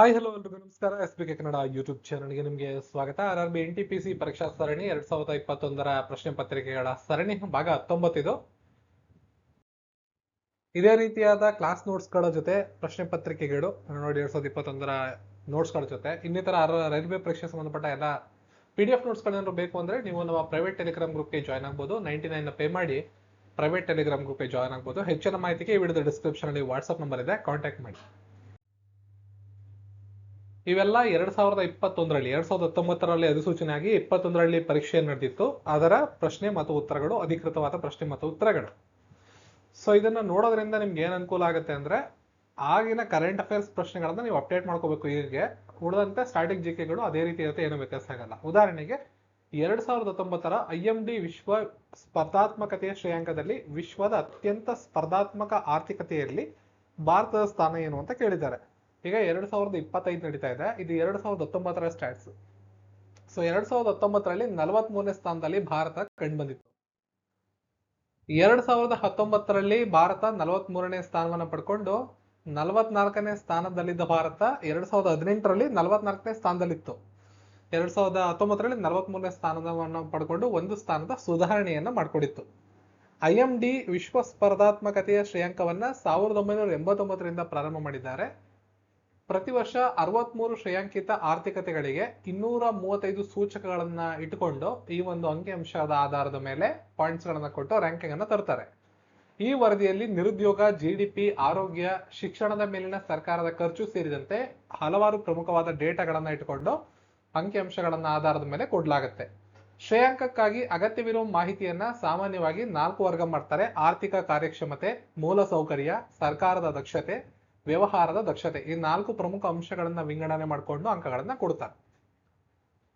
Hi hello ಎಲ್ರಿಗೂ. ನಮಸ್ಕಾರ. S B K Kannada YouTube ಚಾನಲ್ಗೆ ನಿಮಗೆ ಸ್ವಾಗತ. R R B N T P C ಪರೀಕ್ಷಾ ಸರಣಿ ಎರಡ್ ಸಾವಿರದ ಇಪ್ಪತ್ತೊಂದರ ಪ್ರಶ್ನೆ ಪತ್ರಿಕೆಗಳ ಸರಣಿ ಭಾಗ ಹತ್ತೊಂಬತ್ತಿದು. ಇದೇ ರೀತಿಯಾದ ಕ್ಲಾಸ್ ನೋಟ್ಸ್ಗಳ ಜೊತೆ ಪ್ರಶ್ನೆ ಪತ್ರಿಕೆಗಳು, ನೋಡಿ ಎರಡ್ ಸಾವಿರದ ಇಪ್ಪತ್ತೊಂದರ ನೋಟ್ಸ್ಗಳ ಜೊತೆ. ಇನ್ನಿತರ ರೈಲ್ವೆ ಪರೀಕ್ಷೆ ಸಂಬಂಧಪಟ್ಟ ಎಲ್ಲ ಪಿ ಡಿ ಎಫ್ ನೋಟ್ಸ್ಗಳೇನಾದ್ರು ಬೇಕು ಅಂದ್ರೆ ನೀವು ನಮ್ಮ ಪ್ರೈವೇಟ್ ಟೆಲಿಗ್ರಾಮ್ ಗ್ರೂಪ್ಗೆ ಜಾಯ್ನ್ ಆಗ್ಬೋದು. ನೈಂಟಿ ನೈನ್ ಪೇ ಮಾಡಿ ಪ್ರೈವೇಟ್ ಟೆಲಿಗ್ರಾಮ್ ಗ್ರೂಪ್ಗೆ ಜಾಯ್ನ್ ಆಗ್ಬೋದು. ಹೆಚ್ಚಿನ ಮಾಹಿತಿಗೆ ಈ ವಿಡಿಯೋದ ಡಿಸ್ಕ್ರಿಪ್ಷನ್ ಅಲ್ಲಿ ವಾಟ್ಸ್ಆಪ್ ನಂಬರ್ ಇದೆ. ಕಾಂಟ್ಯಾಕ್ಟ್ ಮಾಡಿ. ಇವೆಲ್ಲ ಎರಡ್ ಸಾವಿರದ ಇಪ್ಪತ್ತೊಂದರಲ್ಲಿ, ಎರಡ್ ಸಾವಿರದ ಹತ್ತೊಂಬತ್ತರಲ್ಲಿ ಅಧಿಸೂಚನೆಯಾಗಿ ಇಪ್ಪತ್ತೊಂದರಲ್ಲಿ ಪರೀಕ್ಷೆ ನಡೆದಿತ್ತು. ಅದರ ಪ್ರಶ್ನೆ ಮತ್ತು ಉತ್ತರಗಳು, ಅಧಿಕೃತವಾದ ಪ್ರಶ್ನೆ ಮತ್ತು ಉತ್ತರಗಳು. ಸೊ ಇದನ್ನ ನೋಡೋದ್ರಿಂದ ನಿಮ್ಗೆ ಏನ್ ಅನುಕೂಲ ಆಗುತ್ತೆ ಅಂದ್ರೆ, ಆಗಿನ ಕರೆಂಟ್ ಅಫೇರ್ಸ್ ಪ್ರಶ್ನೆಗಳನ್ನ ನೀವು ಅಪ್ಡೇಟ್ ಮಾಡ್ಕೋಬೇಕು ಹೀಗೆ. ಉಳಿದಂತೆ ಸ್ಟಾಟಿಕ್ ಜಿಕೆಗಳು ಅದೇ ರೀತಿ ಇರುತ್ತೆ, ಏನೂ ವ್ಯತ್ಯಾಸ ಆಗಲ್ಲ. ಉದಾಹರಣೆಗೆ, ಎರಡ್ ಸಾವಿರದ ಹತ್ತೊಂಬತ್ತರ ಐ ಎಂ ಡಿ ವಿಶ್ವ ಸ್ಪರ್ಧಾತ್ಮಕತೆಯ ಶ್ರೇಯಾಂಕದಲ್ಲಿ ವಿಶ್ವದ ಅತ್ಯಂತ ಸ್ಪರ್ಧಾತ್ಮಕ ಆರ್ಥಿಕತೆಯಲ್ಲಿ ಭಾರತದ ಸ್ಥಾನ ಏನು ಅಂತ ಕೇಳಿದ್ದಾರೆ. ಈಗ ಎರಡ್ ಸಾವಿರದ ಇಪ್ಪತ್ತೈದು ನಡೀತಾ ಇದೆ. ಇದು ಎರಡ್ ಸಾವಿರದ ಹತ್ತೊಂಬತ್ತರ ಸ್ಟ್ಯಾಟ್ಸ್ ಸೊ ಎರಡ್ ಸಾವಿರದ ಹತ್ತೊಂಬತ್ತರಲ್ಲಿ ನಲವತ್ತ್ ಮೂರನೇ ಸ್ಥಾನದಲ್ಲಿ ಭಾರತ ಕಂಡುಬಂದಿತ್ತು ಎರಡ್ ಸಾವಿರದ ಹತ್ತೊಂಬತ್ತರಲ್ಲಿ ಭಾರತ ನಲವತ್ತ್ ಮೂರನೇ ಸ್ಥಾನವನ್ನು ಪಡ್ಕೊಂಡು ನಲವತ್ನಾಲ್ಕನೇ ಸ್ಥಾನದಲ್ಲಿದ್ದ ಭಾರತ ಎರಡ್ ಸಾವಿರದ ಹದಿನೆಂಟರಲ್ಲಿ ನಲವತ್ನಾಲ್ಕನೇ ಸ್ಥಾನದಲ್ಲಿತ್ತು. ಎರಡ್ ಸಾವಿರದ ಹತ್ತೊಂಬತ್ತರಲ್ಲಿ ನಲವತ್ತ್ ಮೂರನೇ ಸ್ಥಾನವನ್ನು ಪಡ್ಕೊಂಡು ಒಂದು ಸ್ಥಾನದ ಸುಧಾರಣೆಯನ್ನು ಮಾಡಿಕೊಂಡಿತ್ತು. ಐ ಎಂ ಡಿ ವಿಶ್ವ ಸ್ಪರ್ಧಾತ್ಮಕತೆಯ ಶ್ರೇಯಾಂಕವನ್ನ ಸಾವಿರದ ಒಂಬೈನೂರ ಎಂಬತ್ತೊಂಬತ್ತರಿಂದ ಪ್ರಾರಂಭ ಮಾಡಿದ್ದಾರೆ. ಪ್ರತಿ ವರ್ಷ ಅರವತ್ಮೂರು ಶ್ರೇಯಾಂಕಿತ ಆರ್ಥಿಕತೆಗಳಿಗೆ ಇನ್ನೂರ ಮೂವತ್ತೈದು ಸೂಚಕಗಳನ್ನ ಇಟ್ಟುಕೊಂಡು ಈ ಒಂದು ಅಂಕಿಅಂಶದ ಆಧಾರದ ಮೇಲೆ ಪಾಯಿಂಟ್ಸ್ ಗಳನ್ನ ಕೊಟ್ಟು ರ್ಯಾಂಕಿಂಗ್ ಅನ್ನ ತರ್ತಾರೆ. ಈ ವರದಿಯಲ್ಲಿ ನಿರುದ್ಯೋಗ ಜಿಡಿಪಿ ಆರೋಗ್ಯ, ಶಿಕ್ಷಣದ ಮೇಲಿನ ಸರ್ಕಾರದ ಖರ್ಚು ಸೇರಿದಂತೆ ಹಲವಾರು ಪ್ರಮುಖವಾದ ಡೇಟಾಗಳನ್ನ ಇಟ್ಟುಕೊಂಡು ಅಂಕಿಅಂಶಗಳನ್ನ ಆಧಾರದ ಮೇಲೆ ಕೊಡಲಾಗುತ್ತೆ. ಶ್ರೇಯಾಂಕಕ್ಕಾಗಿ ಅಗತ್ಯವಿರುವ ಮಾಹಿತಿಯನ್ನ ಸಾಮಾನ್ಯವಾಗಿ ನಾಲ್ಕು ವರ್ಗ ಮಾಡ್ತಾರೆ. ಆರ್ಥಿಕ ಕಾರ್ಯಕ್ಷಮತೆ ಮೂಲ ಸೌಕರ್ಯ ಸರ್ಕಾರದ ದಕ್ಷತೆ ವ್ಯವಹಾರದ ದಕ್ಷತೆ. ಈ ನಾಲ್ಕು ಪ್ರಮುಖ ಅಂಶಗಳನ್ನ ವಿಂಗಡಣೆ ಮಾಡಿಕೊಂಡು ಅಂಕಗಳನ್ನ ಕೊಡ್ತಾರೆ.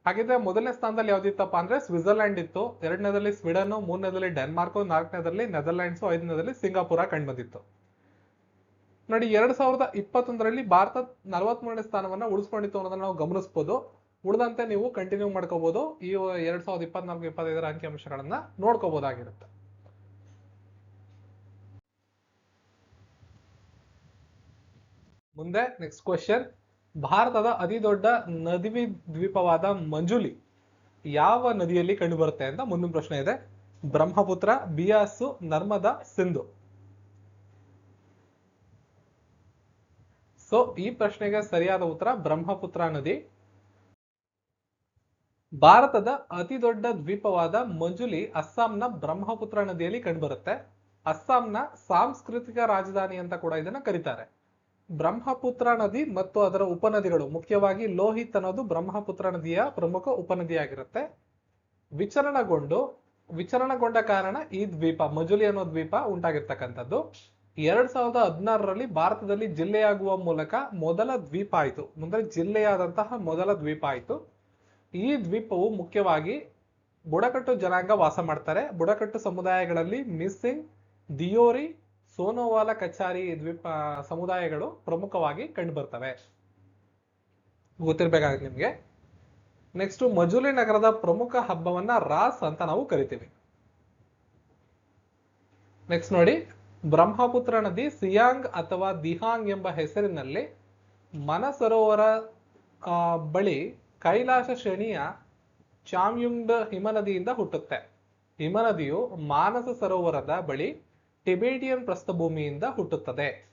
ಹಾಗಿದ್ರೆ ಮೊದಲನೇ ಸ್ಥಾನದಲ್ಲಿ ಯಾವ್ದಿತ್ತಪ್ಪ ಅಂದ್ರೆ ಸ್ವಿಟ್ಜರ್ಲೆಂಡ್ ಇತ್ತು. ಎರಡನೇದಲ್ಲಿ ಸ್ವೀಡನ್ ಮೂರನೇದಲ್ಲಿ ಡೆನ್ಮಾರ್ಕ್, ನಾಲ್ಕನೇದಲ್ಲಿ ನೆದರ್ಲ್ಯಾಂಡ್ಸ್ ಐದನೇದಲ್ಲಿ ಸಿಂಗಾಪುರ ಕಂಡು ಬಂದಿತ್ತು ನೋಡಿ, ಎರಡ್ ಸಾವಿರದ ಇಪ್ಪತ್ತೊಂದರಲ್ಲಿ ಭಾರತ ನಲವತ್ತ್ ಮೂರನೇ ಸ್ಥಾನವನ್ನ ಉಳಿಸ್ಕೊಂಡಿತ್ತು ಅನ್ನೋದನ್ನ ನಾವು ಗಮನಿಸಬಹುದು ಉಳಿದಂತೆ ನೀವು ಕಂಟಿನ್ಯೂ ಮಾಡ್ಕೋಬಹುದು ಈ ಎರಡ್ ಸಾವಿರದ ಇಪ್ಪತ್ನಾಲ್ಕು, ಇಪ್ಪತ್ತೈದರ ಅಂಕಿಅಂಶಗಳನ್ನ ನೋಡ್ಕೋಬಹುದಾಗಿರುತ್ತೆ ಮುಂದೆ ನೆಕ್ಸ್ಟ್ ಕ್ವಶನ್ ಭಾರತದ ಅತಿ ದೊಡ್ಡ ನದಿ ದ್ವೀಪವಾದ ಮಂಜುಲಿ ಯಾವ ನದಿಯಲ್ಲಿ ಕಂಡುಬರುತ್ತೆ ಅಂತ ಮುಂದಿನ ಪ್ರಶ್ನೆ ಇದೆ. ಬ್ರಹ್ಮಪುತ್ರ ಬಿಯಾಸು ನರ್ಮದಾ, ಸಿಂಧು. ಸೊ ಈ ಪ್ರಶ್ನೆಗೆ ಸರಿಯಾದ ಉತ್ತರ ಬ್ರಹ್ಮಪುತ್ರ ನದಿ. ಭಾರತದ ಅತಿ ದೊಡ್ಡ ದ್ವೀಪವಾದ ಮಂಜುಲಿ ಅಸ್ಸಾಂನ ಬ್ರಹ್ಮಪುತ್ರ ನದಿಯಲ್ಲಿ ಕಂಡುಬರುತ್ತೆ. ಅಸ್ಸಾಂನ ಸಾಂಸ್ಕೃತಿಕ ರಾಜಧಾನಿ ಅಂತ ಕೂಡ ಇದನ್ನ ಕರೀತಾರೆ. ಬ್ರಹ್ಮಪುತ್ರ ನದಿ ಮತ್ತು ಅದರ ಉಪನದಿಗಳು. ಮುಖ್ಯವಾಗಿ ಲೋಹಿತ್ ಅನ್ನೋದು ಬ್ರಹ್ಮಪುತ್ರ ನದಿಯ ಪ್ರಮುಖ ಉಪನದಿಯಾಗಿರುತ್ತೆ. ವಿಚರಣಗೊಂಡು, ವಿಚರಣಗೊಂಡ ಕಾರಣ ಈ ದ್ವೀಪ, ಮಜುಲಿ ಅನ್ನೋ ದ್ವೀಪ ಉಂಟಾಗಿರ್ತಕ್ಕಂಥದ್ದು. ಎರಡ್ ಸಾವಿರದ ಹದಿನಾರರಲ್ಲಿ ಭಾರತದಲ್ಲಿ ಜಿಲ್ಲೆಯಾಗುವ ಮೂಲಕ ಮೊದಲ ದ್ವೀಪ ಆಯಿತು. ಅಂದ್ರೆ ಜಿಲ್ಲೆಯಾದಂತಹ ಮೊದಲ ದ್ವೀಪ ಆಯಿತು. ಈ ದ್ವೀಪವು ಮುಖ್ಯವಾಗಿ ಬುಡಕಟ್ಟು ಜನಾಂಗ ವಾಸ ಮಾಡ್ತಾರೆ. ಬುಡಕಟ್ಟು ಸಮುದಾಯಗಳಲ್ಲಿ ಮಿಸ್ಸಿಂಗ್, ದಿಯೋರಿ ಸೋನೋವಾಲ ಕಚಾರಿ ದ್ವೀಪ ಸಮುದಾಯಗಳು ಪ್ರಮುಖವಾಗಿ ಕಂಡು ಬರ್ತವೆ ಗೊತ್ತಿರ್ಬೇಕಾಗುತ್ತೆ ನಿಮ್ಗೆ? ನೆಕ್ಸ್ಟ್ ಮಜುಲಿ ನಗರದ ಪ್ರಮುಖ ಹಬ್ಬವನ್ನ ರಾಸ್ ಅಂತ ನಾವು ಕರಿತೀವಿ. ನೆಕ್ಸ್ಟ್ ನೋಡಿ, ಬ್ರಹ್ಮಪುತ್ರ ನದಿ ಸಿಯಾಂಗ್ ಅಥವಾ ದಿಹಾಂಗ್ ಎಂಬ ಹೆಸರಿನಲ್ಲಿ ಮನಸರೋವರ ಬಳಿ ಕೈಲಾಸ ಶ್ರೇಣಿಯ ಚಾಮ್ಯುಂಗ್ ಹಿಮನದಿಯಿಂದ ಹುಟ್ಟುತ್ತೆ. ಹಿಮನದಿಯು ಮಾನಸ ಸರೋವರದ ಬಳಿ ಟಿಬೇಟಿಯನ್ ಪ್ರಸ್ಥಭೂಮಿಯಿಂದ ಹುಟ್ಟುತ್ತದೆ.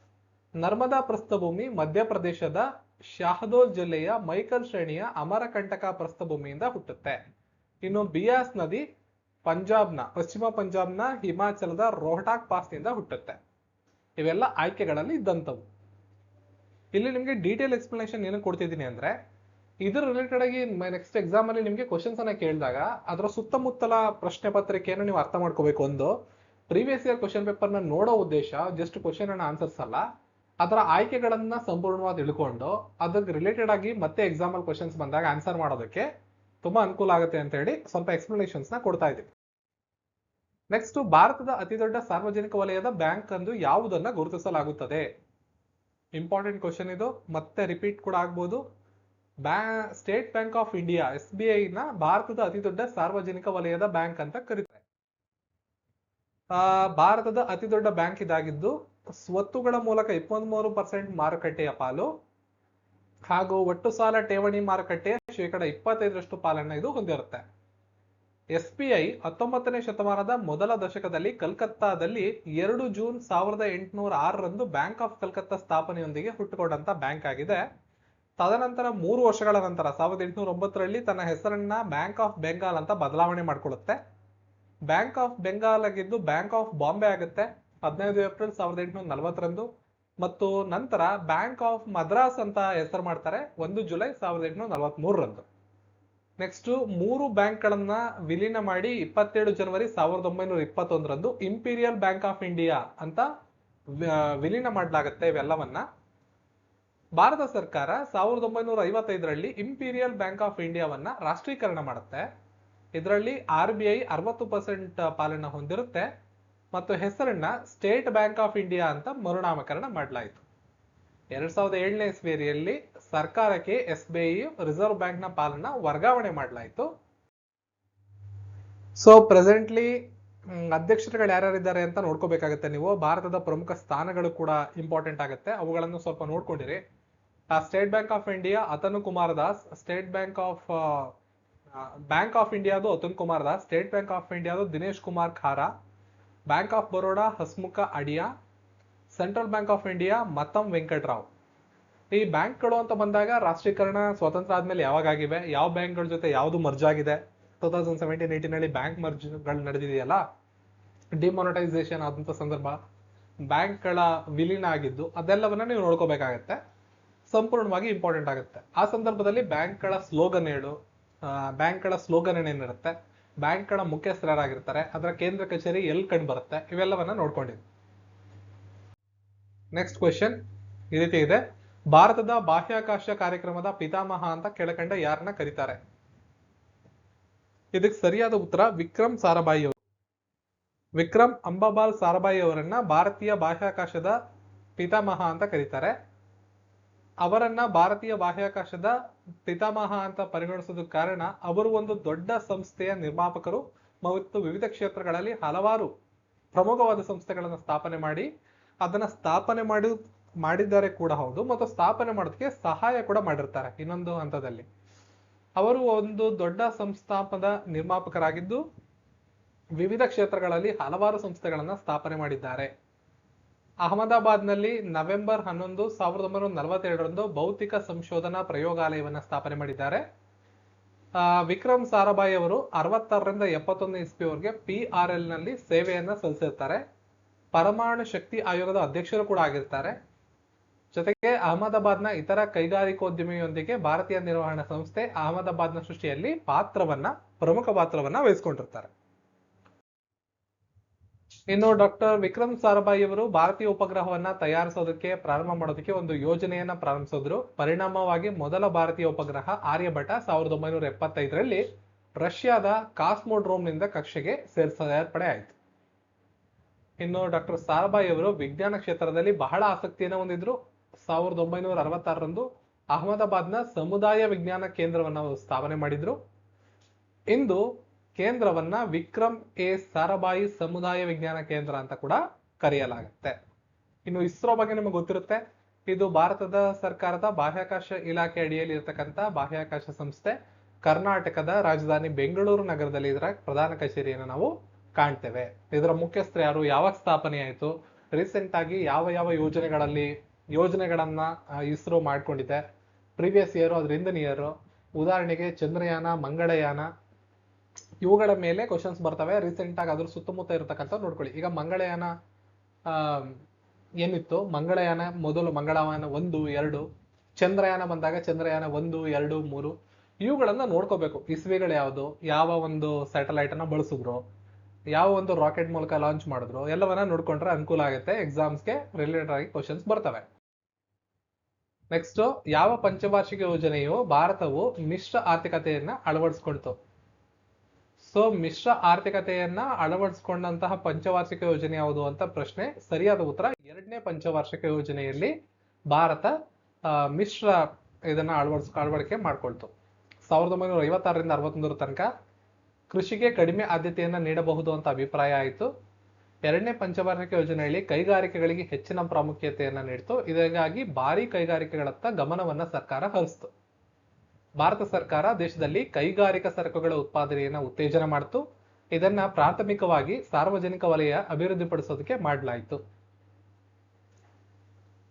ನರ್ಮದಾ ಪ್ರಸ್ಥಭೂಮಿ ಮಧ್ಯಪ್ರದೇಶದ ಶಾಹದೋಲ್ ಜಿಲ್ಲೆಯ ಮೈಕಲ್ ಶ್ರೇಣಿಯ ಅಮರಕಂಟಕ ಪ್ರಸ್ಥಭೂಮಿಯಿಂದ ಹುಟ್ಟುತ್ತೆ. ಇನ್ನು ಬಿಯಾಸ್ ನದಿ ಪಂಜಾಬ್ನ, ಪಶ್ಚಿಮ ಪಂಜಾಬ್ನ ಹಿಮಾಚಲದ ರೋಹಟಾಕ್ ಪಾಸ್ನಿಂದ ಹುಟ್ಟುತ್ತೆ. ಇವೆಲ್ಲ ಆಯ್ಕೆಗಳಲ್ಲಿ ಇದ್ದಂಥವು. ಇಲ್ಲಿ ನಿಮಗೆ ಡೀಟೇಲ್ ಎಕ್ಸ್ಪ್ಲನೇಷನ್ ಏನು ಕೊಡ್ತಿದ್ದೀನಿ ಅಂದ್ರೆ, ಇದ್ರ ರಿಲೇಟೆಡ್ ಆಗಿ ನೆಕ್ಸ್ಟ್ ಎಕ್ಸಾಮ್ ಅಲ್ಲಿ ನಿಮಗೆ ಕ್ವಶನ್ಸ್ ಅನ್ನ ಕೇಳಿದಾಗ, ಅದರ ಸುತ್ತಮುತ್ತಲ ಪ್ರಶ್ನೆ ಪತ್ರಿಕೆಯನ್ನು ನೀವು ಅರ್ಥ ಮಾಡ್ಕೋಬೇಕು ಒಂದು. ಪ್ರೀವಿಯಸ್ ಇಯರ್ ಕ್ವಶನ್ ಪೇಪರ್ನ ನೋಡೋ ಉದ್ದೇಶ ಜಸ್ಟ್ ಕ್ವಶನ್ ಅನ್ನ ಆನ್ಸರ್ಸ್ ಅಲ್ಲ. ಅದರ ಆಯ್ಕೆಗಳನ್ನ ಸಂಪೂರ್ಣವಾಗಿ ತಿಳ್ಕೊಂಡು, ಅದಕ್ಕೆ ರಿಲೇಟೆಡ್ ಆಗಿ ಮತ್ತೆ ಎಕ್ಸಾಮ್ ಅಲ್ಲಿ ಕ್ವಶನ್ಸ್ ಬಂದಾಗ ಆನ್ಸರ್ ಮಾಡೋದಕ್ಕೆ ತುಂಬಾ ಅನುಕೂಲ ಆಗುತ್ತೆ ಅಂತ ಹೇಳಿ ಸ್ವಲ್ಪ ಎಕ್ಸ್ಪ್ಲನೇಷನ್ಸ್ನ ಕೊಡ್ತಾ ಇದ್ದೀವಿ ನೆಕ್ಸ್ಟ್ ಭಾರತದ ಅತಿ ದೊಡ್ಡ ಸಾರ್ವಜನಿಕ ವಲಯದ ಬ್ಯಾಂಕ್ ಅಂದು ಯಾವುದನ್ನ ಗುರುತಿಸಲಾಗುತ್ತದೆ? ಇಂಪಾರ್ಟೆಂಟ್ ಕ್ವಶನ್ ಇದು, ಮತ್ತೆ ರಿಪೀಟ್ ಕೂಡ ಆಗ್ಬೋದು. ಬ್ಯಾ state bank of India S B I ನ ಭಾರತದ ಅತಿ ದೊಡ್ಡ ಸಾರ್ವಜನಿಕ ವಲಯದ ಬ್ಯಾಂಕ್ ಅಂತ ಕರೀತಾರೆ. ಭಾರತದ ಅತಿ ದೊಡ್ಡ ಬ್ಯಾಂಕ್ ಇದಾಗಿದ್ದು, ಸ್ವತ್ತುಗಳ ಮೂಲಕ ಇಪ್ಪತ್ಮೂರು ಪರ್ಸೆಂಟ್ ಮಾರುಕಟ್ಟೆಯ ಪಾಲು, ಹಾಗೂ ಒಟ್ಟು ಸಾಲ ಠೇವಣಿ ಮಾರುಕಟ್ಟೆಯ ಶೇಕಡ ಇಪ್ಪತ್ತೈದರಷ್ಟು ಪಾಲನ್ನು ಇದು ಹೊಂದಿರುತ್ತೆ. ಎಸ್ ಬಿ ಐ ಹತ್ತೊಂಬತ್ತನೇ ಶತಮಾನದ ಮೊದಲ ದಶಕದಲ್ಲಿ ಕಲ್ಕತ್ತಾದಲ್ಲಿ ಎರಡು ಜೂನ್ ಸಾವಿರದ ಎಂಟುನೂರ ಆರರಂದು ಬ್ಯಾಂಕ್ ಆಫ್ ಕಲ್ಕತ್ತಾ ಸ್ಥಾಪನೆಯೊಂದಿಗೆ ಹುಟ್ಟುಕೊಂಡಂತ ಬ್ಯಾಂಕ್ ಆಗಿದೆ. ತದನಂತರ ಮೂರು ವರ್ಷಗಳ ನಂತರ ಸಾವಿರದ ಎಂಟುನೂರ ಒಂಬತ್ತರಲ್ಲಿ ತನ್ನ ಹೆಸರನ್ನ ಬ್ಯಾಂಕ್ ಆಫ್ ಬೆಂಗಾಲ್ ಅಂತ ಬದಲಾವಣೆ ಮಾಡಿಕೊಳ್ಳುತ್ತೆ. ಬ್ಯಾಂಕ್ ಆಫ್ ಬೆಂಗಾಲ್ ಆಗಿದ್ದು ಬ್ಯಾಂಕ್ ಆಫ್ ಬಾಂಬೆ ಆಗುತ್ತೆ. ಹದಿನೈದು ಏಪ್ರಿಲ್ ಸಾವಿರದ ಎಂಟುನೂರ ನಲವತ್ತರಂದು. ಮತ್ತು ನಂತರ ಬ್ಯಾಂಕ್ ಆಫ್ ಮದ್ರಾಸ್ ಅಂತ ಹೆಸರು ಮಾಡ್ತಾರೆ, ಒಂದು ಜುಲೈ ಸಾವಿರದ ಎಂಟುನೂರ ನಲವತ್ತ್ ಮೂರರಂದು ನೆಕ್ಸ್ಟ್ ಮೂರು ಬ್ಯಾಂಕ್ಗಳನ್ನ ವಿಲೀನ ಮಾಡಿ ಇಪ್ಪತ್ತೇಳು ಜನವರಿ ಸಾವಿರದ ಒಂಬೈನೂರ ಇಪ್ಪತ್ತೊಂದರಂದು ಇಂಪೀರಿಯಲ್ ಬ್ಯಾಂಕ್ ಆಫ್ ಇಂಡಿಯಾ ಅಂತ ವಿಲೀನ ಮಾಡಲಾಗುತ್ತೆ ಇವೆಲ್ಲವನ್ನ. ಭಾರತ ಸರ್ಕಾರ ಸಾವಿರದ ಒಂಬೈನೂರ ಐವತ್ತೈದರಲ್ಲಿ ಇಂಪೀರಿಯಲ್ ಬ್ಯಾಂಕ್ ಆಫ್ ಇಂಡಿಯಾವನ್ನ ರಾಷ್ಟ್ರೀಕರಣ ಮಾಡುತ್ತೆ. ಇದರಲ್ಲಿ ಆರ್ ಬಿ ಐ ಅರವತ್ತು ಪರ್ಸೆಂಟ್ ಪಾಲನ್ನ ಹೊಂದಿರುತ್ತೆ ಮತ್ತು ಹೆಸರನ್ನ ಸ್ಟೇಟ್ ಬ್ಯಾಂಕ್ ಆಫ್ ಇಂಡಿಯಾ ಅಂತ ಮರುನಾಮಕರಣ ಮಾಡಲಾಯಿತು. ಎರಡ್ ಸಾವಿರದ ಏಳನೇ ಇಸ್ವಿಯಲ್ಲಿ ಸರ್ಕಾರಕ್ಕೆ ಎಸ್ ಬಿ ಐ ರಿಸರ್ವ್ ಬ್ಯಾಂಕ್ನ ಪಾಲನ್ನ ವರ್ಗಾವಣೆ ಮಾಡಲಾಯಿತು. ಸೊ ಪ್ರೆಸೆಂಟ್ಲಿ ಅಧ್ಯಕ್ಷರುಗಳು ಯಾರ್ಯಾರಿದ್ದಾರೆ ಅಂತ ನೋಡ್ಕೋಬೇಕಾಗತ್ತೆ ನೀವು. ಭಾರತದ ಪ್ರಮುಖ ಸ್ಥಾನಗಳು ಕೂಡ ಇಂಪಾರ್ಟೆಂಟ್ ಆಗುತ್ತೆ. ಅವುಗಳನ್ನು ಸ್ವಲ್ಪ ನೋಡ್ಕೊಂಡಿರಿ. State bank of India Atanu Kumar Das state bank of bank of ಇಂಡಿಯಾದು Atul Kumar Das state bank of ಇಂಡಿಯಾದು Dinesh Kumar Khara bank of Baroda Hasmukh Adhia central bank of India ಮತ್ತಂ Venkatarao ಈ ಬ್ಯಾಂಕ್ಗಳು ಅಂತ ಬಂದಾಗ ರಾಷ್ಟ್ರೀಕರಣ ಸ್ವತಂತ್ರ ಆದ್ಮೇಲೆ ಯಾವಾಗ ಆಗಿವೆ ಯಾವ ಬ್ಯಾಂಕ್ಗಳ ಜೊತೆ ಯಾವುದು ಮರ್ಜ್ ಆಗಿದೆ? ಟೂ ತೌಸಂಡ್ ಸೆವೆಂಟೀನ್ ಏಯ್ಟೀನಲ್ಲಿ ಬ್ಯಾಂಕ್ ಮರ್ಜ್ಗಳು ನಡೆದಿದೆಯಲ್ಲ? ಡಿಮೋನಟೈಸೇಷನ್ ಆದಂತ ಸಂದರ್ಭ, ಬ್ಯಾಂಕ್ಗಳ ವಿಲೀನ ಆಗಿದ್ದು ಅದೆಲ್ಲವನ್ನ ನೀವು ನೋಡ್ಕೋಬೇಕಾಗತ್ತೆ. ಸಂಪೂರ್ಣವಾಗಿ ಇಂಪಾರ್ಟೆಂಟ್ ಆಗುತ್ತೆ. ಆ ಸಂದರ್ಭದಲ್ಲಿ ಬ್ಯಾಂಕ್ಗಳ ಸ್ಲೋಗನ್ ಹೇಳು ಬ್ಯಾಂಕ್ಗಳ ಸ್ಲೋಗನ್ ಏನೇನಿರುತ್ತೆ ಬ್ಯಾಂಕ್ಗಳ ಮುಖ್ಯಸ್ಥರಾಗಿರ್ತಾರೆ. ಅದರ ಕೇಂದ್ರ ಕಚೇರಿ ಎಲ್ಲಿ ಕಂಡು ಬರುತ್ತೆ? ಇವೆಲ್ಲವನ್ನ ನೋಡ್ಕೊಂಡಿದ್ವಿ. ನೆಕ್ಸ್ಟ್ ಕ್ವೆಶನ್ ಈ ರೀತಿ ಇದೆ. ಭಾರತದ ಬಾಹ್ಯಾಕಾಶ ಕಾರ್ಯಕ್ರಮದ ಪಿತಾಮಹ ಅಂತ ಕೆಳಕಂಡ ಯಾರನ್ನ ಕರೀತಾರೆ? ಇದಕ್ಕೆ ಸರಿಯಾದ ಉತ್ತರ ವಿಕ್ರಮ್ ಸಾರಾಭಾಯಿ ಅವರು. ವಿಕ್ರಮ್ ಅಂಬಾಬಾಲ್ ಸಾರಾಭಾಯಿ ಅವರನ್ನ ಭಾರತೀಯ ಬಾಹ್ಯಾಕಾಶದ ಪಿತಾಮಹ ಅಂತ ಕರೀತಾರೆ. ಅವರನ್ನ ಭಾರತೀಯ ಬಾಹ್ಯಾಕಾಶದ ಪಿತಾಮಹ ಅಂತ ಪರಿಗಣಿಸೋದಕ್ಕೆ ಕಾರಣ ಅವರು ಒಂದು ದೊಡ್ಡ ಸಂಸ್ಥೆಯ ನಿರ್ಮಾಪಕರು ಮತ್ತು ವಿವಿಧ ಕ್ಷೇತ್ರಗಳಲ್ಲಿ ಹಲವಾರು ಪ್ರಮುಖವಾದ ಸಂಸ್ಥೆಗಳನ್ನು ಸ್ಥಾಪನೆ ಮಾಡಿ, ಅದನ್ನ ಸ್ಥಾಪನೆ ಮಾಡಿ ಮಾಡಿದ್ದಾರೆ ಕೂಡ ಹೌದು, ಮತ್ತು ಸ್ಥಾಪನೆ ಮಾಡೋದಕ್ಕೆ ಸಹಾಯ ಕೂಡ ಮಾಡಿರ್ತಾರೆ ಇನ್ನೊಂದು ಹಂತದಲ್ಲಿ. ಅವರು ಒಂದು ದೊಡ್ಡ ಸಂಸ್ಥಾಪದ ನಿರ್ಮಾಪಕರಾಗಿದ್ದು, ವಿವಿಧ ಕ್ಷೇತ್ರಗಳಲ್ಲಿ ಹಲವಾರು ಸಂಸ್ಥೆಗಳನ್ನ ಸ್ಥಾಪನೆ ಮಾಡಿದ್ದಾರೆ. ಅಹಮದಾಬಾದ್ನಲ್ಲಿ ನವೆಂಬರ್ ಹನ್ನೊಂದು ಸಾವಿರದ ಒಂಬೈನೂರ ನಲವತ್ತೆರಡರಂದು ಭೌತಿಕ ಸಂಶೋಧನಾ ಪ್ರಯೋಗಾಲಯವನ್ನು ಸ್ಥಾಪನೆ ಮಾಡಿದ್ದಾರೆ. ವಿಕ್ರಮ್ ಸಾರಾಭಾಯಿ ಅವರು ಅರವತ್ತಾರರಿಂದ ಎಪ್ಪತ್ತೊಂದು ಇಸ್ವಿಯವರೆಗೆ ಪಿ ಆರ್ ಎಲ್ನಲ್ಲಿ ಸೇವೆಯನ್ನ ಸಲ್ಲಿಸಿರ್ತಾರೆ. ಪರಮಾಣು ಶಕ್ತಿ ಆಯೋಗದ ಅಧ್ಯಕ್ಷರು ಕೂಡ ಆಗಿರ್ತಾರೆ. ಜೊತೆಗೆ ಅಹಮದಾಬಾದ್ನ ಇತರ ಕೈಗಾರಿಕೋದ್ಯಮಿಯೊಂದಿಗೆ ಭಾರತೀಯ ನಿರ್ವಹಣಾ ಸಂಸ್ಥೆ ಅಹಮದಾಬಾದ್ನ ಸೃಷ್ಟಿಯಲ್ಲಿ ಪಾತ್ರವನ್ನ, ಪ್ರಮುಖ ಪಾತ್ರವನ್ನ ವಹಿಸ್ಕೊಂಡಿರ್ತಾರೆ. ಇನ್ನು ಡಾಕ್ಟರ್ ವಿಕ್ರಮ್ ಸಾರಾಭಾಯಿ ಅವರು ಭಾರತೀಯ ಉಪಗ್ರಹವನ್ನ ತಯಾರಿಸೋದಕ್ಕೆ ಪ್ರಾರಂಭ ಮಾಡೋದಕ್ಕೆ ಒಂದು ಯೋಜನೆಯನ್ನ ಪ್ರಾರಂಭಿಸಿದ್ರು. ಪರಿಣಾಮವಾಗಿ ಮೊದಲ ಭಾರತೀಯ ಉಪಗ್ರಹ ಆರ್ಯಭಟ ಸಾವಿರದ ಒಂಬೈನೂರ ಎಪ್ಪತ್ತೈದರಲ್ಲಿ ರಷ್ಯಾದ ಕಾಸ್ಮೋಡ್ರೋಮ್ನಿಂದ ಕಕ್ಷೆಗೆ ಸೇರ್ಸ, ಏರ್ಪಡೆ ಆಯಿತು. ಇನ್ನು ಡಾಕ್ಟರ್ ಸಾರಾಭಾಯಿ ಅವರು ವಿಜ್ಞಾನ ಕ್ಷೇತ್ರದಲ್ಲಿ ಬಹಳ ಆಸಕ್ತಿಯನ್ನು ಹೊಂದಿದ್ರು. ಸಾವಿರದ ಒಂಬೈನೂರ ಅರವತ್ತಾರರಂದು ಅಹಮದಾಬಾದ್ನ ಸಮುದಾಯ ವಿಜ್ಞಾನ ಕೇಂದ್ರವನ್ನು ಸ್ಥಾಪನೆ ಮಾಡಿದ್ರು. ಇಂದು ಕೇಂದ್ರವನ್ನ ವಿಕ್ರಮ್ ಎ ಸಾರಾಭಾಯಿ ಸಮುದಾಯ ವಿಜ್ಞಾನ ಕೇಂದ್ರ ಅಂತ ಕೂಡ ಕರೆಯಲಾಗುತ್ತೆ. ಇನ್ನು ಇಸ್ರೋ ಬಗ್ಗೆ ನಿಮಗೆ ಗೊತ್ತಿರುತ್ತೆ, ಇದು ಭಾರತದ ಸರ್ಕಾರದ ಬಾಹ್ಯಾಕಾಶ ಇಲಾಖೆ ಅಡಿಯಲ್ಲಿ ಇರತಕ್ಕಂತ ಬಾಹ್ಯಾಕಾಶ ಸಂಸ್ಥೆ ಕರ್ನಾಟಕದ ರಾಜಧಾನಿ ಬೆಂಗಳೂರು ನಗರದಲ್ಲಿ ಇದರ ಪ್ರಧಾನ ಕಚೇರಿಯನ್ನು ನಾವು ಕಾಣ್ತೇವೆ. ಇದರ ಮುಖ್ಯಸ್ಥರು ಯಾರು, ಯಾವಾಗ ಸ್ಥಾಪನೆ ಆಯಿತು, ರೀಸೆಂಟ್ ಆಗಿ ಯಾವ ಯಾವ ಯೋಜನೆಗಳಲ್ಲಿ ಯೋಜನೆಗಳನ್ನ ಇಸ್ರೋ ಮಾಡ್ಕೊಂಡಿದೆ, ಪ್ರೀವಿಯಸ್ ಇಯರ್ ಅದ್ರ ಹಿಂದಿನ ಉದಾಹರಣೆಗೆ ಚಂದ್ರಯಾನ, ಮಂಗಳಯಾನ ಇವುಗಳ ಮೇಲೆ ಕ್ವಶನ್ಸ್ ಬರ್ತವೆ. ರೀಸೆಂಟ್ ಆಗಿ ಅದ್ರ ಸುತ್ತಮುತ್ತ ಇರತಕ್ಕಂಥ ನೋಡ್ಕೊಳ್ಳಿ. ಈಗ ಮಂಗಳಯಾನ ಏನಿತ್ತು? ಮಂಗಳಯಾನ ಮೊದಲು, ಮಂಗಳಯಾನ ಒಂದು, ಎರಡು, ಚಂದ್ರಯಾನ ಬಂದಾಗ ಚಂದ್ರಯಾನ ಒಂದು, ಎರಡು, ಮೂರು. ಇವುಗಳನ್ನ ನೋಡ್ಕೋಬೇಕು. ಇಸ್ವಿಗಳು ಯಾವುದು? ಯಾವ ಒಂದು ಸ್ಯಾಟಲೈಟ್ ಅನ್ನ ಬಳಸಿದ್ರು? ಯಾವ ಒಂದು ರಾಕೆಟ್ ಮೂಲಕ ಲಾಂಚ್ ಮಾಡಿದ್ರು? ಎಲ್ಲವನ್ನ ನೋಡ್ಕೊಂಡ್ರೆ ಅನುಕೂಲ ಆಗುತ್ತೆ. ಎಕ್ಸಾಮ್ಸ್ಗೆ ರಿಲೇಟೆಡ್ ಆಗಿ ಕ್ವಶನ್ಸ್ ಬರ್ತವೆ. ನೆಕ್ಸ್ಟ್ ಯಾವ ಪಂಚವಾರ್ಷಿಕ ಯೋಜನೆಯು ಭಾರತವು ಮಿಶ್ರ ಆರ್ಥಿಕತೆಯನ್ನ ಅಳವಡಿಸ್ಕೊಳ್ತು? ಸೊ ಮಿಶ್ರ ಆರ್ಥಿಕತೆಯನ್ನ ಅಳವಡಿಸಿಕೊಂಡಂತಹ ಪಂಚವಾರ್ಷಿಕ ಯೋಜನೆ ಯಾವುದು ಅಂತ ಪ್ರಶ್ನೆ. ಸರಿಯಾದ ಉತ್ತರ, ಎರಡನೇ ಪಂಚವಾರ್ಷಿಕ ಯೋಜನೆಯಲ್ಲಿ ಭಾರತ ಮಿಶ್ರ ಇದನ್ನ ಅಳವಡಿಸ್, ಅಳವಡಿಕೆ ಮಾಡ್ಕೊಳ್ತು. ಸಾವಿರದ ಒಂಬೈನೂರ ಐವತ್ತಾರರಿಂದ ಅರವತ್ತೊಂದರ ತನಕ ಕೃಷಿಗೆ ಕಡಿಮೆ ಆದ್ಯತೆಯನ್ನ ನೀಡಬಹುದು ಅಂತ ಅಭಿಪ್ರಾಯ ಆಯಿತು. ಎರಡನೇ ಪಂಚವಾರ್ಷಿಕ ಯೋಜನೆಯಲ್ಲಿ ಕೈಗಾರಿಕೆಗಳಿಗೆ ಹೆಚ್ಚಿನ ಪ್ರಾಮುಖ್ಯತೆಯನ್ನ ನೀಡಿತು. ಇದಕ್ಕಾಗಿ ಭಾರಿ ಕೈಗಾರಿಕೆಗಳತ್ತ ಗಮನವನ್ನ ಸರ್ಕಾರ ಹರಿಸ್ತು. ಭಾರತ ಸರ್ಕಾರ ದೇಶದಲ್ಲಿ ಕೈಗಾರಿಕಾ ಸರಕುಗಳ ಉತ್ಪಾದನೆಯನ್ನ ಉತ್ತೇಜನ ಮಾಡಿತು. ಇದನ್ನ ಪ್ರಾಥಮಿಕವಾಗಿ ಸಾರ್ವಜನಿಕ ವಲಯ ಅಭಿವೃದ್ಧಿಪಡಿಸೋದಕ್ಕೆ ಮಾಡಲಾಯಿತು.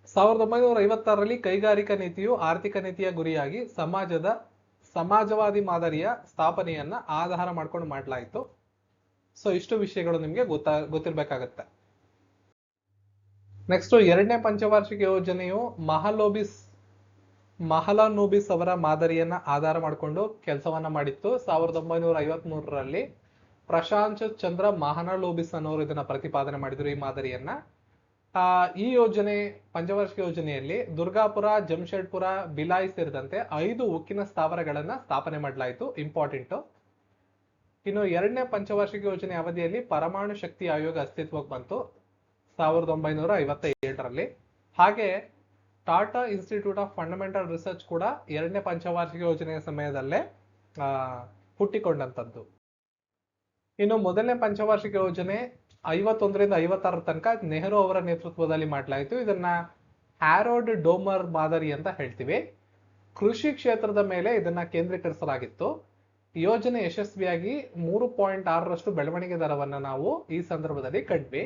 ಸಾವಿರದ ಒಂಬೈನೂರ ಐವತ್ತಾರರಲ್ಲಿ ಕೈಗಾರಿಕಾ ನೀತಿಯು ಆರ್ಥಿಕ ನೀತಿಯ ಗುರಿಯಾಗಿ ಸಮಾಜದ ಸಮಾಜವಾದಿ ಮಾದರಿಯ ಸ್ಥಾಪನೆಯನ್ನ ಆಧಾರ ಮಾಡ್ಕೊಂಡು ಮಾಡಲಾಯಿತು. ಸೊ ಇಷ್ಟು ವಿಷಯಗಳು ನಿಮಗೆ ಗೊತ್ತಾ, ಗೊತ್ತಿರ್ಬೇಕಾಗತ್ತೆ. ನೆಕ್ಸ್ಟ್ ಎರಡನೇ ಪಂಚವಾರ್ಷಿಕ ಯೋಜನೆಯು ಮಹಲೋಬಿಸ್ ಮಹಲಾನೋಬಿಸ್ ಅವರ ಮಾದರಿಯನ್ನ ಆಧಾರ ಮಾಡಿಕೊಂಡು ಕೆಲಸವನ್ನ ಮಾಡಿತ್ತು. ಸಾವಿರದ ಒಂಬೈನೂರ ಐವತ್ ಮೂರರಲ್ಲಿ ಪ್ರಶಾಂತ್ ಚಂದ್ರ ಮಹನಲೋಬಿಸ್ ಅನ್ನೋರು ಇದನ್ನ ಪ್ರತಿಪಾದನೆ ಮಾಡಿದ್ರು ಈ ಮಾದರಿಯನ್ನ. ಆ, ಈ ಯೋಜನೆ, ಪಂಚವಾರ್ಷಿಕ ಯೋಜನೆಯಲ್ಲಿ ದುರ್ಗಾಪುರ, ಜಮ್ಶೆಡ್ಪುರ, ಬಿಲಾಯ್ ಸೇರಿದಂತೆ ಐದು ಉಕ್ಕಿನ ಸ್ಥಾವರಗಳನ್ನ ಸ್ಥಾಪನೆ ಮಾಡಲಾಯಿತು. ಇಂಪಾರ್ಟೆಂಟ್. ಇನ್ನು ಎರಡನೇ ಪಂಚವಾರ್ಷಿಕ ಯೋಜನೆ ಅವಧಿಯಲ್ಲಿ ಪರಮಾಣು ಶಕ್ತಿ ಆಯೋಗ ಅಸ್ತಿತ್ವಕ್ಕೆ ಬಂತು. ಸಾವಿರದ ಒಂಬೈನೂರ ಐವತ್ತ ಏಳರಲ್ಲಿ ಹಾಗೆ Tata institute of fundamental research ಕೂಡ ಎರಡನೇ ಪಂಚವಾರ್ಷಿಕ ಯೋಜನೆಯ ಸಮಯದಲ್ಲೇ ಹುಟ್ಟಿಕೊಂಡಂಥದ್ದು ಇನ್ನು ಮೊದಲನೇ ಪಂಚವಾರ್ಷಿಕ ಯೋಜನೆ ಐವತ್ತೊಂದರಿಂದ ಐವತ್ತಾರರ ತನಕ ನೆಹರು ಅವರ ನೇತೃತ್ವದಲ್ಲಿ ಮಾಡಲಾಯಿತು. ಇದನ್ನ ಹ್ಯಾರೋಡ್ ಡೋಮರ್ ಮಾದರಿ ಅಂತ ಹೇಳ್ತೀವಿ. ಕೃಷಿ ಕ್ಷೇತ್ರದ ಮೇಲೆ ಇದನ್ನ ಕೇಂದ್ರೀಕರಿಸಲಾಗಿತ್ತು. ಯೋಜನೆ ಯಶಸ್ವಿಯಾಗಿ ಮೂರು ಪಾಯಿಂಟ್ ಆರರಷ್ಟು ಬೆಳವಣಿಗೆ ದರವನ್ನು ನಾವು ಈ ಸಂದರ್ಭದಲ್ಲಿ ಕಂಡ್ವಿ.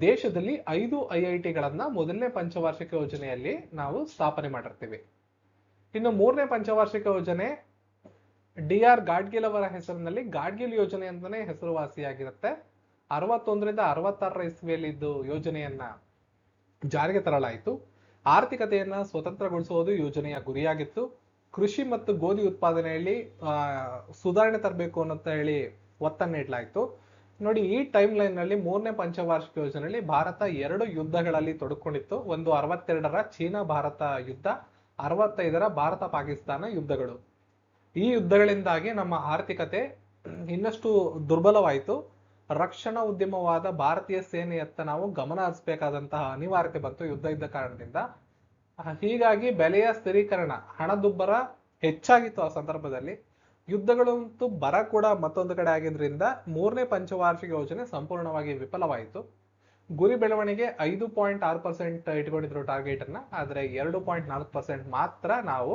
ದೇಶದಲ್ಲಿ ಐದು ಐ ಐ ಟಿಗಳನ್ನ ಮೊದಲನೇ ಪಂಚವಾರ್ಷಿಕ ಯೋಜನೆಯಲ್ಲಿ ನಾವು ಸ್ಥಾಪನೆ ಮಾಡಿರ್ತೀವಿ. ಇನ್ನು ಮೂರನೇ ಪಂಚವಾರ್ಷಿಕ ಯೋಜನೆ ಡಿ ಆರ್ ಗಾಡ್ಗಿಲ್ ಅವರ ಹೆಸರಿನಲ್ಲಿ ಗಾಡ್ಗಿಲ್ ಯೋಜನೆ ಅಂತಾನೆ ಹೆಸರುವಾಸಿಯಾಗಿರುತ್ತೆ. ಅರವತ್ತೊಂದರಿಂದ ಅರವತ್ತಾರರ ಇಸ್ವಿಯಲ್ಲಿ ಇದ್ದು ಯೋಜನೆಯನ್ನ ಜಾರಿಗೆ ತರಲಾಯಿತು. ಆರ್ಥಿಕತೆಯನ್ನ ಸ್ವತಂತ್ರಗೊಳಿಸುವುದು ಯೋಜನೆಯ ಗುರಿಯಾಗಿತ್ತು. ಕೃಷಿ ಮತ್ತು ಗೋಧಿ ಉತ್ಪಾದನೆಯಲ್ಲಿ ಸುಧಾರಣೆ ತರಬೇಕು ಅಂತ ಹೇಳಿ ಒತ್ತನ್ನು ನೀಡಲಾಯಿತು ನೋಡಿ, ಈ ಟೈಮ್ ಲೈನ್ನಲ್ಲಿ ಮೂರನೇ ಪಂಚವಾರ್ಷಿಕ ಯೋಜನೆಯಲ್ಲಿ ಭಾರತ ಎರಡು ಯುದ್ಧಗಳಲ್ಲಿ ತೊಡಕೊಂಡಿತ್ತು. ಒಂದು ಅರವತ್ತೆರಡರ ಚೀನಾ ಭಾರತ ಯುದ್ಧ, ಅರವತ್ತೈದರ ಭಾರತ ಪಾಕಿಸ್ತಾನ ಯುದ್ಧಗಳು. ಈ ಯುದ್ಧಗಳಿಂದಾಗಿ ನಮ್ಮ ಆರ್ಥಿಕತೆ ಇನ್ನಷ್ಟು ದುರ್ಬಲವಾಯಿತು. ರಕ್ಷಣಾ ಉದ್ಯಮವಾದ ಭಾರತೀಯ ಸೇನೆಯತ್ತ ನಾವು ಗಮನ ಹರಿಸಬೇಕಾದಂತಹ ಅನಿವಾರ್ಯತೆ ಬಂತು ಯುದ್ಧ ಇದ್ದ ಕಾರಣದಿಂದ. ಹೀಗಾಗಿ ಬೆಲೆಯ ಸ್ಥಿರೀಕರಣ, ಹಣದುಬ್ಬರ ಹೆಚ್ಚಾಗಿತ್ತು ಆ ಸಂದರ್ಭದಲ್ಲಿ. ಯುದ್ಧಗಳಂತೂ ಬರ ಕೂಡ ಮತ್ತೊಂದು ಕಡೆ ಆಗಿದ್ರಿಂದ ಮೂರನೇ ಪಂಚವಾರ್ಷಿಕ ಯೋಜನೆ ಸಂಪೂರ್ಣವಾಗಿ ವಿಫಲವಾಯಿತು. ಗುರಿ ಬೆಳವಣಿಗೆ ಐದು ಪಾಯಿಂಟ್ ಆರು ಪರ್ಸೆಂಟ್ ಇಟ್ಕೊಂಡಿದ್ರು ಟಾರ್ಗೆಟ್ ಅನ್ನ ಆದ್ರೆ ಎರಡು ಪಾಯಿಂಟ್ ನಾಲ್ಕು ಪರ್ಸೆಂಟ್ ಮಾತ್ರ ನಾವು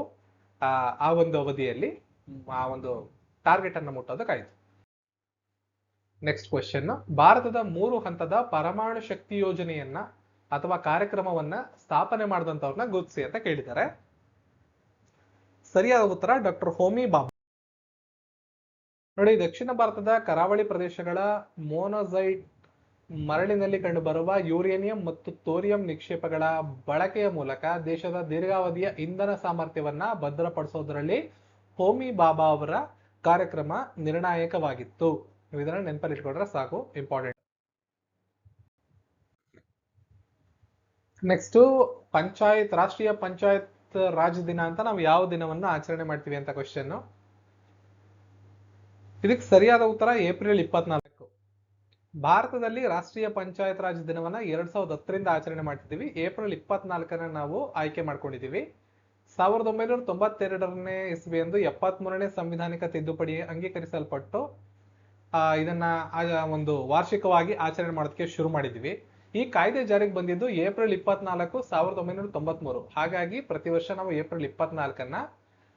ಆ ಒಂದು ಅವಧಿಯಲ್ಲಿ ಆ ಒಂದು ಟಾರ್ಗೆಟ್ ಅನ್ನ ಮುಟ್ಟೋದಕ್ಕಾಯಿತು. ನೆಕ್ಸ್ಟ್ ಕ್ವೆಶನ್ ಭಾರತದ ಮೂರು ಹಂತದ ಪರಮಾಣು ಶಕ್ತಿ ಯೋಜನೆಯನ್ನ ಅಥವಾ ಕಾರ್ಯಕ್ರಮವನ್ನ ಸ್ಥಾಪನೆ ಮಾಡಿದಂತವ್ರನ್ನ ಗುರುತಿಸಿ ಅಂತ ಕೇಳಿದ್ದಾರೆ. ಸರಿಯಾದ ಉತ್ತರ ಡಾಕ್ಟರ್ ಹೋಮಿ ಬಾಬಾ. ನೋಡಿ, ದಕ್ಷಿಣ ಭಾರತದ ಕರಾವಳಿ ಪ್ರದೇಶಗಳ ಮೋನೋಸೈಟ್ ಮರಳಿನಲ್ಲಿ ಕಂಡುಬರುವ ಯುರೇನಿಯಂ ಮತ್ತು ತೋರಿಯಂ ನಿಕ್ಷೇಪಗಳ ಬಳಕೆಯ ಮೂಲಕ ದೇಶದ ದೀರ್ಘಾವಧಿಯ ಇಂಧನ ಸಾಮರ್ಥ್ಯವನ್ನ ಭದ್ರಪಡಿಸೋದ್ರಲ್ಲಿ ಹೋಮಿ ಬಾಬಾ ಅವರ ಕಾರ್ಯಕ್ರಮ ನಿರ್ಣಾಯಕವಾಗಿತ್ತು. ಇದನ್ನ ನೆನಪಲ್ಲಿಟ್ಕೊಂಡ್ರೆ ಸಾಕು ಇಂಪಾರ್ಟೆಂಟ್ ನೆಕ್ಸ್ಟ್ ಪಂಚಾಯತ್, ರಾಷ್ಟ್ರೀಯ ಪಂಚಾಯತ್ ರಾಜ್ ದಿನ ಅಂತ ನಾವು ಯಾವ ದಿನವನ್ನ ಆಚರಣೆ ಮಾಡ್ತೀವಿ ಅಂತ ಕ್ವಶನ್ ಇದಕ್ಕೆ ಸರಿಯಾದ ಉತ್ತರ ಏಪ್ರಿಲ್ ಇಪ್ಪತ್ನಾಲ್ಕು. ಭಾರತದಲ್ಲಿ ರಾಷ್ಟ್ರೀಯ ಪಂಚಾಯತ್ ರಾಜ್ ದಿನವನ್ನ ಎರಡ್ ಸಾವಿರದ ಹತ್ತರಿಂದ ಆಚರಣೆ ಮಾಡ್ತಿದ್ದೀವಿ. ಏಪ್ರಿಲ್ ಇಪ್ಪತ್ನಾಲ್ಕನ ನಾವು ಆಯ್ಕೆ ಮಾಡ್ಕೊಂಡಿದ್ದೀವಿ. ಸಾವಿರದ ಒಂಬೈನೂರ ತೊಂಬತ್ತೆರಡರನೇ ಇಸ್ವಿಯಂದು ಎಪ್ಪತ್ತ್ ಮೂರನೇ ಸಂವಿಧಾನಿಕ ತಿದ್ದುಪಡಿ ಅಂಗೀಕರಿಸಲ್ಪಟ್ಟು ಆ, ಇದನ್ನ ಒಂದು ವಾರ್ಷಿಕವಾಗಿ ಆಚರಣೆ ಮಾಡೋದಕ್ಕೆ ಶುರು ಮಾಡಿದ್ವಿ ಈ ಕಾಯ್ದೆ ಜಾರಿಗೆ ಬಂದಿದ್ದು ಏಪ್ರಿಲ್ ಇಪ್ಪತ್ನಾಲ್ಕು ಸಾವಿರದ ಒಂಬೈನೂರ ತೊಂಬತ್ಮೂರು. ಹಾಗಾಗಿ ಪ್ರತಿ ವರ್ಷ ನಾವು ಏಪ್ರಿಲ್ ಇಪ್ಪತ್ನಾಲ್ಕನ್ನ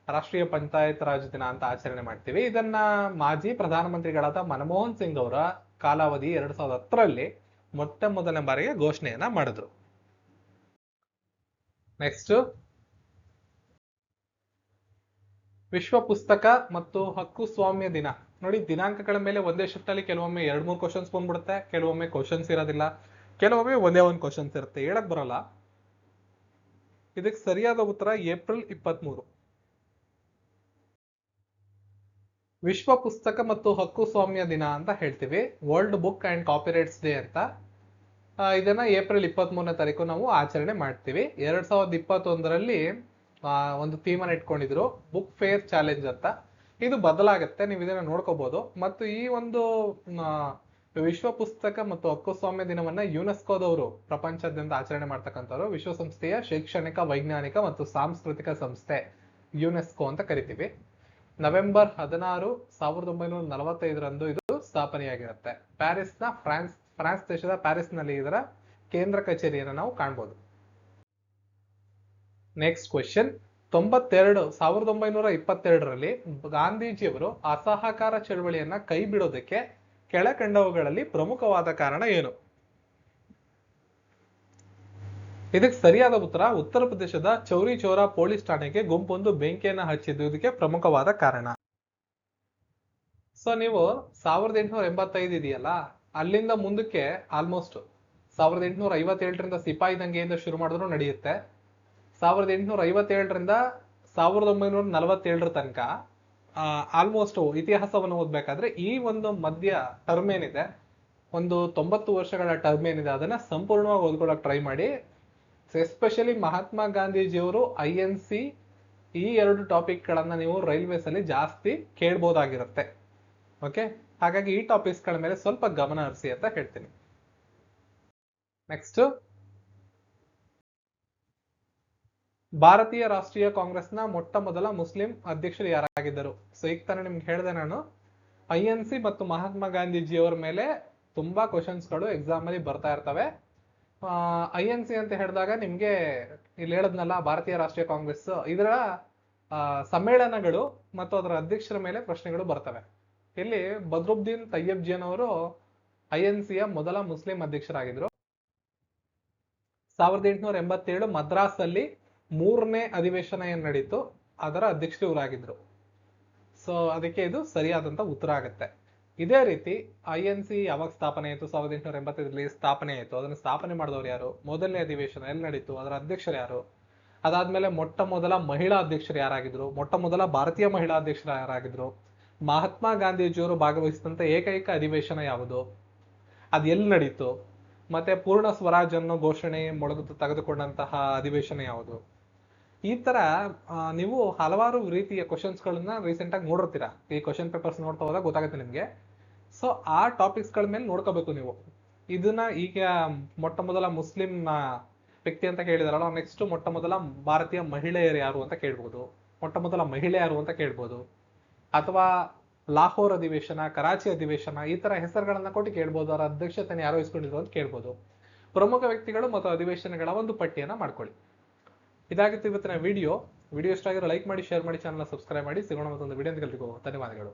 ರಾಷ್ಟ್ರೀಯ ಪಂಚಾಯತ್ ರಾಜ್ ದಿನ ಅಂತ ಆಚರಣೆ ಮಾಡ್ತೀವಿ. ಇದನ್ನ ಮಾಜಿ ಪ್ರಧಾನಮಂತ್ರಿಗಳಾದ ಮನಮೋಹನ್ ಸಿಂಗ್ ಅವರ ಕಾಲಾವಧಿ ಎರಡ್ ಸಾವಿರದ ಹತ್ತರಲ್ಲಿ ಮೊಟ್ಟ ಮೊದಲನೇ ಬಾರಿಗೆ ಘೋಷಣೆಯನ್ನ ಮಾಡಿದ್ರು. ನೆಕ್ಸ್ಟ್ ವಿಶ್ವ ಪುಸ್ತಕ ಮತ್ತು ಹಕ್ಕು ಸ್ವಾಮ್ಯ ದಿನ. ನೋಡಿ, ದಿನಾಂಕಗಳ ಮೇಲೆ ಒಂದೇ ಶಿಫ್ಟ್ ಅಲ್ಲಿ ಕೆಲವೊಮ್ಮೆ ಎರಡ್ ಮೂರು ಕ್ವಶನ್ಸ್ ಬಂದ್ಬಿಡುತ್ತೆ, ಕೆಲವೊಮ್ಮೆ ಕ್ವಶನ್ಸ್ ಇರೋದಿಲ್ಲ, ಕೆಲವೊಮ್ಮೆ ಒಂದೇ ಒಂದು ಕ್ವಶನ್ಸ್ ಇರುತ್ತೆ. ಹೇಳಕ್ ಬರಲ್ಲ. ಇದಕ್ಕೆ ಸರಿಯಾದ ಉತ್ತರ ಏಪ್ರಿಲ್ ಇಪ್ಪತ್ಮೂರು. ವಿಶ್ವ ಪುಸ್ತಕ ಮತ್ತು ಹಕ್ಕುಸ್ವಾಮ್ಯ ದಿನ ಅಂತ ಹೇಳ್ತೀವಿ. World book and copyrights day ಅಂತ. ಇದನ್ನ ಏಪ್ರಿಲ್ ಇಪ್ಪತ್ತ್ ಮೂರನೇ ತಾರೀಕು ನಾವು ಆಚರಣೆ ಮಾಡ್ತೀವಿ. ಎರಡ್ ಸಾವಿರದ ಇಪ್ಪತ್ತೊಂದರಲ್ಲಿ ಒಂದು ಥೀಮನ್ನು ಇಟ್ಕೊಂಡಿದ್ರು ಬುಕ್ ಫೇರ್ ಚಾಲೆಂಜ್ ಅಂತ. ಇದು ಬದಲಾಗುತ್ತೆ, ನೀವು ಇದನ್ನ ನೋಡ್ಕೋಬಹುದು ಮತ್ತು ಈ ಒಂದು ವಿಶ್ವ ಪುಸ್ತಕ ಮತ್ತು ಹಕ್ಕುಸ್ವಾಮ್ಯ ದಿನವನ್ನ ಯುನೆಸ್ಕೋದವರು ಪ್ರಪಂಚದಾದ್ಯಂತ ಆಚರಣೆ ಮಾಡ್ತಕ್ಕಂಥವ್ರು ವಿಶ್ವಸಂಸ್ಥೆಯ ಶೈಕ್ಷಣಿಕ, ವೈಜ್ಞಾನಿಕ ಮತ್ತು ಸಾಂಸ್ಕೃತಿಕ ಸಂಸ್ಥೆ, ಯುನೆಸ್ಕೋ ಅಂತ ಕರಿತೀವಿ. ನವೆಂಬರ್ ಹದಿನಾರು ಸಾವಿರದ ಒಂಬೈನೂರ ನಲವತ್ತೈದರಂದು ಇದು ಸ್ಥಾಪನೆಯಾಗಿರುತ್ತೆ. ಪ್ಯಾರಿಸ್ನ ಫ್ರಾನ್ಸ್ ಫ್ರಾನ್ಸ್ ದೇಶದ ಪ್ಯಾರಿಸ್ನಲ್ಲಿ ಇದರ ಕೇಂದ್ರ ಕಚೇರಿಯನ್ನು ನಾವು ಕಾಣ್ಬೋದು. ನೆಕ್ಸ್ಟ್ ಕ್ವೆಶನ್ ತೊಂಬತ್ತೆರಡು ಸಾವಿರದ ಒಂಬೈನೂರ ಇಪ್ಪತ್ತೆರಡರಲ್ಲಿ ಗಾಂಧೀಜಿಯವರು ಅಸಹಕಾರ ಚಳವಳಿಯನ್ನ ಕೈ ಬಿಡೋದಕ್ಕೆ ಕೆಳಕಂಡವುಗಳಲ್ಲಿ ಪ್ರಮುಖವಾದ ಕಾರಣ ಏನು? ಇದಕ್ಕೆ ಸರಿಯಾದ ಉತ್ತರ ಉತ್ತರ ಪ್ರದೇಶದ ಚೌರಿ ಚೌರಾ ಪೊಲೀಸ್ ಠಾಣೆಗೆ ಗುಂಪೊಂದು ಬೆಂಕಿಯನ್ನ ಹಚ್ಚಿದ್ದು. ಇದಕ್ಕೆ ಪ್ರಮುಖವಾದ ಕಾರಣ. ಸೊ ನೀವು ಸಾವಿರದ ಎಂಟುನೂರ ಎಂಬತ್ತೈದು ಇದೆಯಲ್ಲ, ಅಲ್ಲಿಂದ ಮುಂದಕ್ಕೆ ಆಲ್ಮೋಸ್ಟ್ ಸಾವಿರದ ಎಂಟುನೂರ ಐವತ್ತೇಳರಿಂದ ಸಿಪಾಯಿ ದಂಗೆಯಿಂದ ಶುರು ಮಾಡಿದ್ರು ನಡೆಯುತ್ತೆ. ಸಾವಿರದ ಎಂಟುನೂರ ಐವತ್ತೇಳರಿಂದ ಸಾವಿರದ ಒಂಬೈನೂರ ನಲವತ್ತೇಳರ ತನಕ ಆಲ್ಮೋಸ್ಟ್ ಇತಿಹಾಸವನ್ನು ಓದ್ಬೇಕಾದ್ರೆ ಈ ಒಂದು ಮಧ್ಯ ಟರ್ಮ್ ಏನಿದೆ, ಒಂದು ತೊಂಬತ್ತು ವರ್ಷಗಳ ಟರ್ಮ್ ಏನಿದೆ, ಅದನ್ನ ಸಂಪೂರ್ಣವಾಗಿ ಓದ್ಕೊಳಕ್ ಟ್ರೈ ಮಾಡಿ. ಎಸ್ಪೆಷಲಿ ಮಹಾತ್ಮ ಗಾಂಧೀಜಿಯವರು ಐ ಎನ್ ಸಿ ಈ ಎರಡು ಟಾಪಿಕ್ ಗಳನ್ನ ನೀವು ರೈಲ್ವೇಸ್ ಅಲ್ಲಿ ಜಾಸ್ತಿ ಕೇಳ್ಬೋದಾಗಿರುತ್ತೆ. ಓಕೆ ಹಾಗಾಗಿ ಈ ಟಾಪಿಕ್ಸ್ಗಳ ಮೇಲೆ ಸ್ವಲ್ಪ ಗಮನ ಹರಿಸಿ ಅಂತ ಹೇಳ್ತೀನಿ. ನೆಕ್ಸ್ಟ್ ಭಾರತೀಯ ರಾಷ್ಟ್ರೀಯ ಕಾಂಗ್ರೆಸ್ನ ಮೊಟ್ಟ ಮೊದಲ ಮುಸ್ಲಿಂ ಅಧ್ಯಕ್ಷರು ಯಾರಾಗಿದ್ದರು? ಸೊ ಈಗ ತಾನೇ ನಿಮ್ಗೆ ಹೇಳಿದೆ ನಾನು. ಐ ಎನ್ ಸಿ ಮತ್ತು ಮಹಾತ್ಮ ಗಾಂಧೀಜಿಯವರ ಮೇಲೆ ತುಂಬಾ ಕ್ವಶನ್ಸ್ಗಳು ಎಕ್ಸಾಮ್ ಅಲ್ಲಿ ಬರ್ತಾ ಇರ್ತವೆ. ಐ ಎನ್ ಸಿ ಅಂತ ಹೇಳಿದಾಗ ನಿಮ್ಗೆ ಇಲ್ಲಿ ಹೇಳದ್ನಲ್ಲ, ಭಾರತೀಯ ರಾಷ್ಟ್ರೀಯ ಕಾಂಗ್ರೆಸ್. ಇದರ ಸಮ್ಮೇಳನಗಳು ಮತ್ತು ಅದರ ಅಧ್ಯಕ್ಷರ ಮೇಲೆ ಪ್ರಶ್ನೆಗಳು ಬರ್ತವೆ. ಇಲ್ಲಿ ಬದ್ರುದ್ದೀನ್ ತಯ್ಯಬ್ ಜಿಯನ್ ಅವರು ಐ ಎನ್ ಸಿಯ ಮೊದಲ ಮುಸ್ಲಿಂ ಅಧ್ಯಕ್ಷರಾಗಿದ್ರು. ಸಾವಿರದ ಎಂಟುನೂರ ಎಂಬತ್ತೇಳು ಮದ್ರಾಸ್ ಅಲ್ಲಿ ಮೂರನೇ ಅಧಿವೇಶನ ಏನ್ ನಡೀತು. ಅದರ ಅಧ್ಯಕ್ಷರು ಇವರಾಗಿದ್ರು. ಸೊ ಅದಕ್ಕೆ ಇದು ಸರಿಯಾದಂತ ಉತ್ತರ ಆಗುತ್ತೆ. ಇದೇ ರೀತಿ ಐ ಎನ್ ಸಿ ಯಾವಾಗ ಸ್ಥಾಪನೆ ಆಯಿತು? ಸಾವಿರದ ಎಂಟುನೂರ ಎಂಬತ್ತೈದರಲ್ಲಿ ಸ್ಥಾಪನೆ ಆಯಿತು. ಅದನ್ನು ಸ್ಥಾಪನೆ ಮಾಡಿದವರು ಯಾರು? ಮೊದಲನೇ ಅಧಿವೇಶನ ಎಲ್ಲಿ ನಡೀತು? ಅದರ ಅಧ್ಯಕ್ಷರು ಯಾರು? ಅದಾದಮೇಲೆ ಮೊಟ್ಟ ಮೊದಲ ಮಹಿಳಾ ಅಧ್ಯಕ್ಷರು ಯಾರಾಗಿದ್ರು? ಮೊಟ್ಟ ಮೊದಲ ಭಾರತೀಯ ಮಹಿಳಾ ಅಧ್ಯಕ್ಷರು ಯಾರಾಗಿದ್ರು? ಮಹಾತ್ಮ ಗಾಂಧೀಜಿಯವರು ಭಾಗವಹಿಸಿದಂಥ ಏಕೈಕ ಅಧಿವೇಶನ ಯಾವುದು? ಅದು ಎಲ್ಲಿ ನಡೀತು? ಮತ್ತೆ ಪೂರ್ಣ ಸ್ವರಾಜ್ ಅನ್ನೋ ಘೋಷಣೆ ಮೊಳಗು ತೆಗೆದುಕೊಂಡಂತಹ ಅಧಿವೇಶನ ಯಾವುದು? ಈ ತರ ನೀವು ಹಲವಾರು ರೀತಿಯ ಕ್ವಶನ್ಸ್ಗಳನ್ನ ರೀಸೆಂಟ್ ಆಗಿ ನೋಡಿರ್ತೀರಾ. ಈ ಕ್ವಶನ್ ಪೇಪರ್ಸ್ ನೋಡ್ತಾ ಹೋದಾಗ ಗೊತ್ತಾಗುತ್ತೆ ನಿಮ್ಗೆ. ಸೊ ಆ ಟಾಪಿಕ್ಸ್ಗಳ ಮೇಲೆ ನೋಡ್ಕೋಬೇಕು ನೀವು. ಇದನ್ನ ಈಗ ಮೊಟ್ಟ ಮೊದಲ ಮುಸ್ಲಿಂ ವ್ಯಕ್ತಿ ಅಂತ ಕೇಳಿದಾರಲ್ಲ ನೆಕ್ಸ್ಟ್ ಮೊಟ್ಟ ಮೊದಲ ಭಾರತೀಯ ಮಹಿಳೆಯರು ಯಾರು ಅಂತ ಕೇಳ್ಬೋದು. ಮೊಟ್ಟ ಮೊದಲ ಮಹಿಳೆ ಯಾರು ಅಂತ ಕೇಳ್ಬೋದು. ಅಥವಾ ಲಾಹೋರ್ ಅಧಿವೇಶನ, ಕರಾಚಿ ಅಧಿವೇಶನ, ಈ ತರ ಹೆಸರುಗಳನ್ನ ಕೊಟ್ಟು ಕೇಳ್ಬೋದು. ಅವರ ಅಧ್ಯಕ್ಷತೆಯನ್ನು ಯಾರು ವಹಿಸ್ಕೊಂಡಿದ್ರು ಅಂತ ಕೇಳ್ಬೋದು. ಪ್ರಮುಖ ವ್ಯಕ್ತಿಗಳು ಮತ್ತು ಅಧಿವೇಶನಗಳ ಒಂದು ಪಟ್ಟಿಯನ್ನ ಮಾಡ್ಕೊಳ್ಳಿ. ಇದಾಗಿತ್ತು ಇವತ್ತಿನ ವಿಡಿಯೋ ವಿಡಿಯೋ ಇಷ್ಟ ಆಗಿರೋ ಲೈಕ್ ಮಾಡಿ ಶೇರ್ ಮಾಡಿ ಚಾನಲ್ ಸಬ್ಸ್ಕ್ರೈಬ್ ಮಾಡಿ. ಸಿಗೋಣ ಮತ್ತೊಂದು ವಿಡಿಯೋ ಅಂತ ಧನ್ಯವಾದಗಳು.